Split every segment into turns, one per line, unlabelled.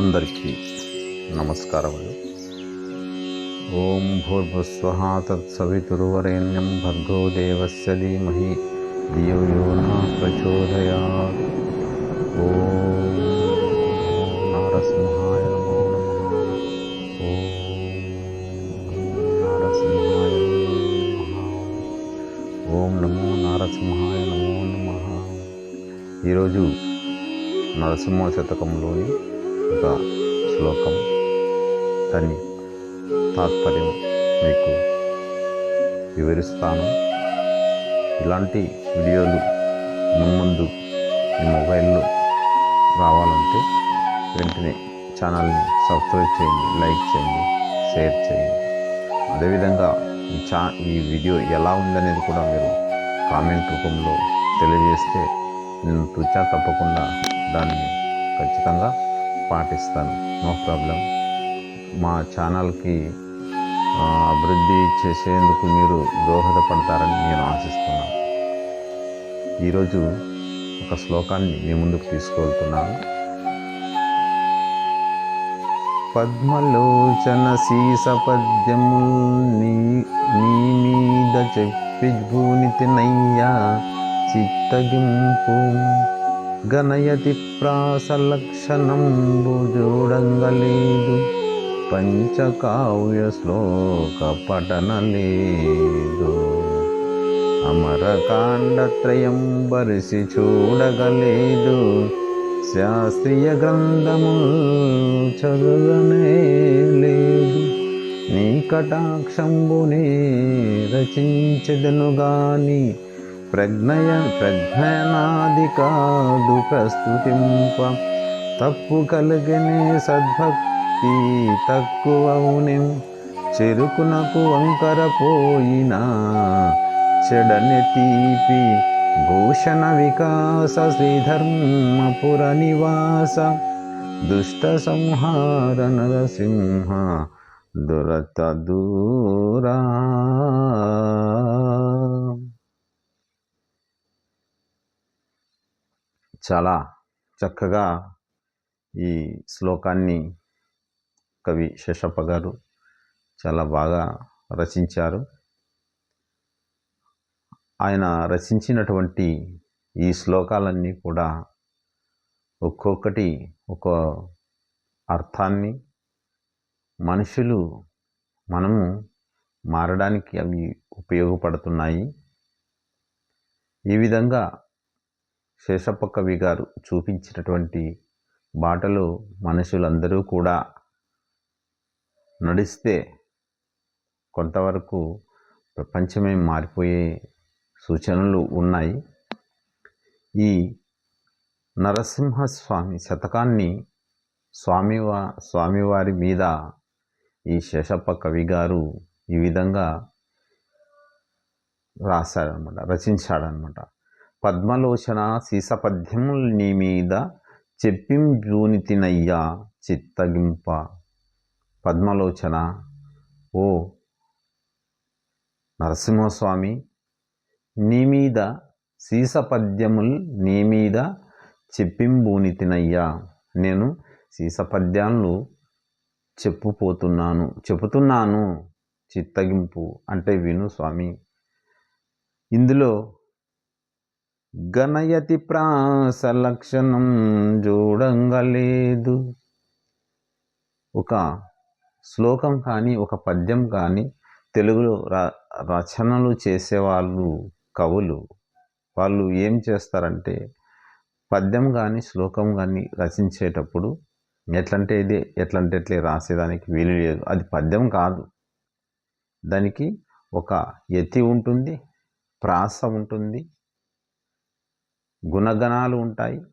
అందరికీ నమస్కారములు. ఓం భూర్భుస్వహ తత్సవితుర్వరేణ్యం భర్గో దేవస్య ధీమహి. ధియో యో నా ప్రచోదయాత్. ఓం నారసింహాయ నమో నమః. ఓం నారసింహాయ నమో. ఓం నమో నారసింహాయ నమో. ఈరోజు నరసింహ శతకంలోని ఒక శ్లోకం. దాని తాత్పర్యం మీకు వివరిస్తాను. ఇలాంటి వీడియోలు ముందు మీ మొబైల్లో రావాలంటే వెంటనే ఛానల్ని సబ్స్క్రైబ్ చేయండి లైక్ చేయండి షేర్ చేయండి. అదేవిధంగా ఈ ఛా ఈ వీడియో ఎలా ఉందనేది కూడా మీరు కామెంట్ రూపంలో తెలియజేస్తే నేను తుచా తప్పకుండా దాన్ని ఖచ్చితంగా పాటిస్తాను. No problem. మా ఛానల్కి అభివృద్ధి చేసేందుకు మీరు దోహదపడతారని నేను ఆశిస్తున్నాను. ఈరోజు ఒక శ్లోకాన్ని మీ ముందుకు తీసుకువెళ్తున్నాను. పద్మలోచన సీస పద్యముల్ నీ నీ మీద చెప్పి భూనితినయ్యా చిత్తగింపు గణయతి ప్రాస లక్షణంబు పంచకావ్య శ్లోక పఠనలేదు అమరకాండత్రయం బరిసి చూడగలేదు. శాస్త్రీయ గ్రంథము చదువనే లేదు. నీ కటాక్షంబుని రచించదను గాని ప్రజ్ఞయ ప్రజ్ఞనాది కాదు ప్రస్తుతింప. తప్పు కలిగిని సద్భక్తి తక్కువవునేం చెరుకునకు వంకర పోయినా చెడని తీపి భూషణ వికాస శ్రీధర్మపుర నివాస. దుష్ట సంహార నరసింహ దురత దూరా. చాలా చక్కగా ఈ శ్లోకాన్ని కవి శేషప్ప గారు చాలా బాగా రచించారు. ఆయన రచించినటువంటి ఈ శ్లోకాలన్నీ కూడా ఒక్కొక్కటి ఒక అర్థాన్ని మనుషులు మనము మారడానికి అవి ఉపయోగపడుతున్నాయి. ఈ విధంగా శేషప్ప కవి గారు చూపించినటువంటి బాటలో మనుషులందరూ కూడా నడిస్తే కొంతవరకు ప్రపంచమే మారిపోయే సూచనలు ఉన్నాయి. ఈ నరసింహస్వామి శతకాన్ని స్వామివా స్వామివారి మీద ఈ శేషప్ప కవి గారు ఈ విధంగా రాశాడనమాట రచించాడనమాట పద్మలోచన సీసపద్యముల్ నీ మీద చెప్పింజూనితినయ్యా చిత్తగింప. పద్మలోచన ఓ నరసింహస్వామి నీ మీద సీసపద్యముల్ నీ మీద చెప్పింబూనితినయ్యా నేను సీసపద్యాలు చెప్పుపోతున్నాను చెబుతున్నాను చిత్తగింపు అంటే విను స్వామి. ఇందులో గణయతి ప్రాస లక్షణం చూడంగలేదు ఒక శ్లోకం కానీ ఒక పద్యం కానీ తెలుగులో ర రచనలు చేసేవాళ్ళు కవులు వాళ్ళు ఏం చేస్తారంటే పద్యం కానీ శ్లోకం కానీ రచించేటప్పుడు ఎట్లంటే ఇది ఎట్లంటే ఎట్లే రాసేదానికి వీలు లేదు. అది పద్యం కాదు. దానికి ఒక యతి ఉంటుంది ప్రాస ఉంటుంది గుణగణాలు ఉంటాయి.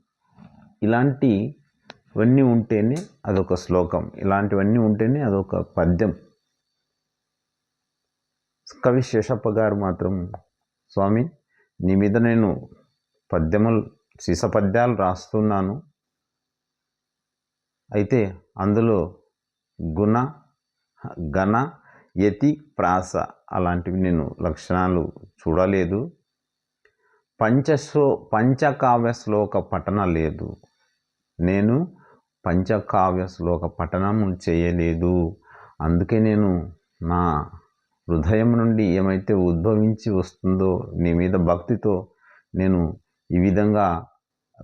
ఇలాంటివన్నీ ఉంటేనే అదొక శ్లోకం. ఇలాంటివన్నీ ఉంటేనే అదొక పద్యం. కవి శేషప్ప గారు మాత్రం స్వామి నీ మీద నేను పద్యములు సీస పద్యాలు రాస్తున్నాను. అయితే అందులో గుణ గణ యతి ప్రాస అలాంటివి నేను లక్షణాలు చూడలేదు. పంచశ్లో పంచకావ్య శ్లోక పఠన లేదు. నేను పంచకావ్య శ్లోక పఠనం చేయలేదు. అందుకే నేను నా హృదయం నుండి ఏమైతే ఉద్భవించి వస్తుందో నీ మీద భక్తితో నేను ఈ విధంగా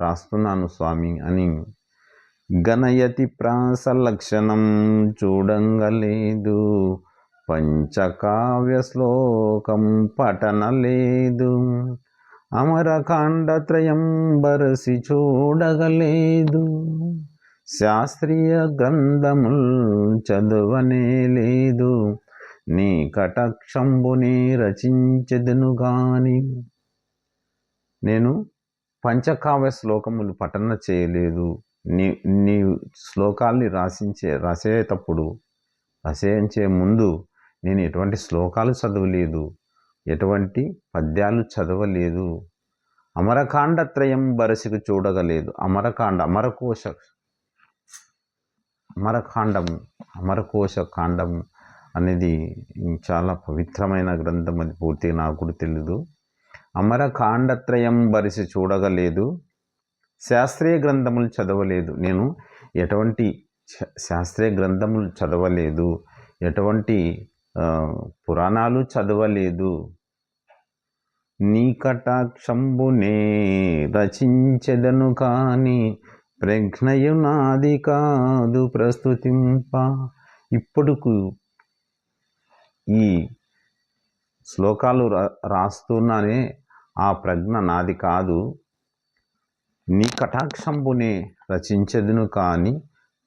రాస్తున్నాను స్వామి అని గణయతి ప్రాస లక్షణం చూడంగలేదు. పంచకావ్య శ్లోకం పఠనలేదు అమరకాండత్రయంబరసి చూడగలేదు శాస్త్రీయ గ్రంథముల్ చదువనే లేదు నీ కటక్షంబుని రచించదును గాని నేను పంచకావ్య శ్లోకములు పఠన చేయలేదు. నీ నీ శ్లోకాల్ని రాసించే రాసేటప్పుడు రచయించే ముందు నేను ఎటువంటి శ్లోకాలు చదవలేదు. ఎటువంటి పద్యాలు చదవలేదు. అమరకాండత్రయం బరసికి చూడగలేదు. అమరకాండ అమరకోశ అమరకాండము అమరకోశ కాండము అనేది చాలా పవిత్రమైన గ్రంథం అది పూర్తిగా నాకు కూడా తెలియదు అమరకాండత్రయం బరిసి చూడగలేదు. శాస్త్రీయ గ్రంథములు చదవలేదు. నేను ఎటువంటి శా- శాస్త్రీయ గ్రంథములు చదవలేదు. ఎటువంటి పురాణాలు చదవలేదు. నీ కటాక్షంబునే రచించెదను కాని ప్రజ్ఞయు నాది కాదు ప్రస్తుతింప. ఇప్పుడుకు ఈ శ్లోకాలు రా రాస్తున్నానే ఆ ప్రజ్ఞ నాది కాదు. నీ కటాక్షంబునే రచించదును కాని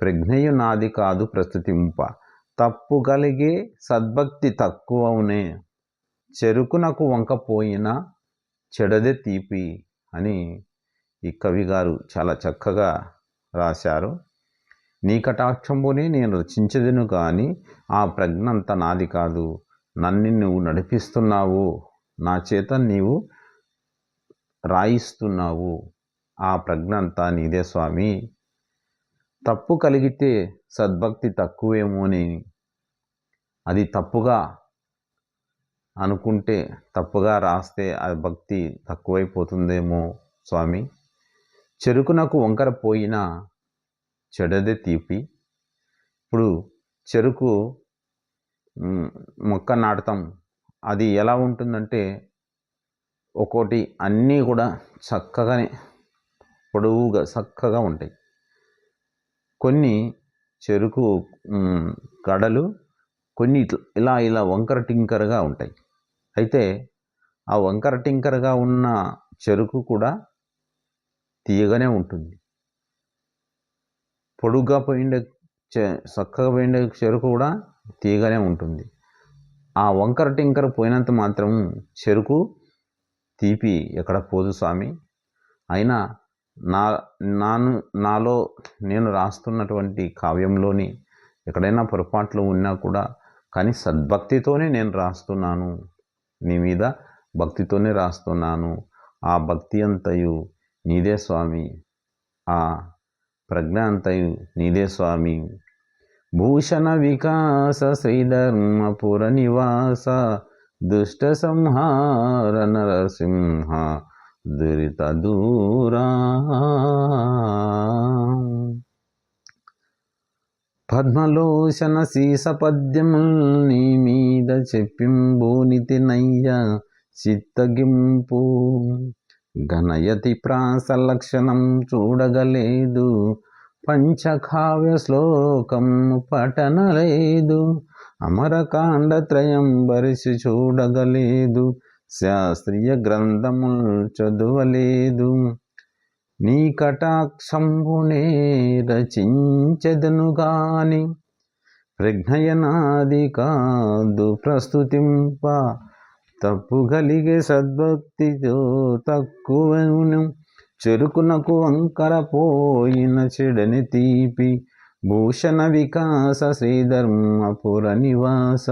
ప్రజ్ఞయు నాది కాదు ప్రస్తుతింప. తప్పు కలిగే సద్భక్తి తక్కువనే చెరుకునకు వంకపోయిన చెడదే తీపి అని ఈ కవి గారు చాలా చక్కగా రాశారు. నీ కటాక్షంబుని నేను రచించదును కానీ ఆ ప్రజ్ఞంత నాది కాదు. నన్ను నువ్వు నడిపిస్తున్నావు. నా చేత నీవు రాయిస్తున్నావు. ఆ ప్రజ్ఞంతా నీదే స్వామి. తప్పు కలిగితే సద్భక్తి తక్కువేమోని అది తప్పుగా అనుకుంటే తప్పుగా రాస్తే ఆ భక్తి తక్కువైపోతుందేమో స్వామి. చెరుకునకు వంకర పోయినా చెడదే తీపి. ఇప్పుడు చెరుకు మొక్క నాటుతాం. అది ఎలా ఉంటుందంటే ఒక్కోటి అన్నీ కూడా చక్కగానే పొడవుగా చక్కగా ఉంటాయి. కొన్ని చెరుకు కడలు గడలు కొన్ని ఇలా ఇలా వంకర టింకరగా ఉంటాయి. అయితే ఆ వంకర టింకరగా ఉన్న చెరుకు కూడా తీయగానే ఉంటుంది. పొడుగ్గా పోయిండే చె- చక్కగా పోయిండే చెరుకు కూడా తీయగానే ఉంటుంది. ఆ వంకర టింకర పోయినంత మాత్రం చెరుకు తీపి ఎక్కడ పోదు స్వామి. అయినా నా నాను నాలో నేను రాస్తున్నటువంటి కావ్యంలోని ఎక్కడైనా పొరపాట్లు ఉన్నా కూడా కానీ సద్భక్తితోనే నేను రాస్తున్నాను. నీ మీద భక్తితోనే రాస్తున్నాను. ఆ భక్తి అంతయు నీదే స్వామి. ఆ ప్రజ్ఞ అంతయు నీదే స్వామి. భూషణ వికాస శ్రీధర్మపుర నివాస దుష్ట సంహార నరసింహ దురిత దూరా. పద్మలోచన సీస పద్యముల్ నీ మీద చెప్పింబోనితి నయ్య చిత్తగింపు. గణయతి ప్రాస లక్షణం చూడగలేదు పంచకావ్య శ్లోకం పఠనలేదు అమరకాండ త్రయం బరిసి చూడగలేదు శాస్త్రీయ గ్రంథముల్ చదువలేదు నీ కటాక్షంబునే రచించదను గాని ప్రజ్ఞయనాది కాదు ప్రస్తుతింప. తప్పు కలిగే సద్భక్తితో తక్కువను చెరుకునకు వంకర పోయిన చెడని తీపి. భూషణ వికాస శ్రీధర్మపుర నివాస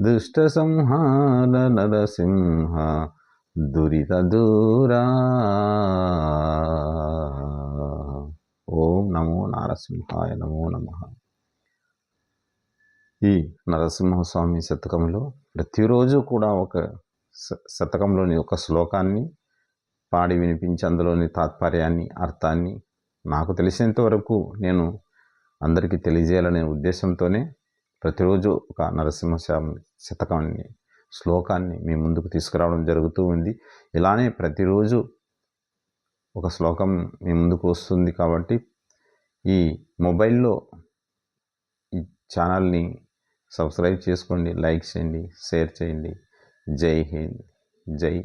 దుష్ట సంహార నరసింహ దురిత దూరా. ఓం నమో నరసింహాయ నమో నమ. ఈ నరసింహస్వామి శతకంలో ప్రతిరోజు కూడా ఒక శ- శతకంలోని ఒక శ్లోకాన్ని పాడి వినిపించి అందులోని తాత్పర్యాన్ని అర్థాన్ని నాకు తెలిసినంత వరకు నేను అందరికీ తెలియజేయాలనే ఉద్దేశంతోనే ప్రతిరోజు ఒక నరసింహ శతకాన్ని శ్లోకాన్ని మీ ముందుకు తీసుకురావడం జరుగుతూ ఉంది. ఇలానే ప్రతిరోజు ఒక శ్లోకం మీ ముందుకు వస్తుంది కాబట్టి ఈ మొబైల్లో ఈ ఛానల్ని సబ్స్క్రైబ్ చేసుకోండి లైక్ చేయండి షేర్ చేయండి. జై హింద్ జై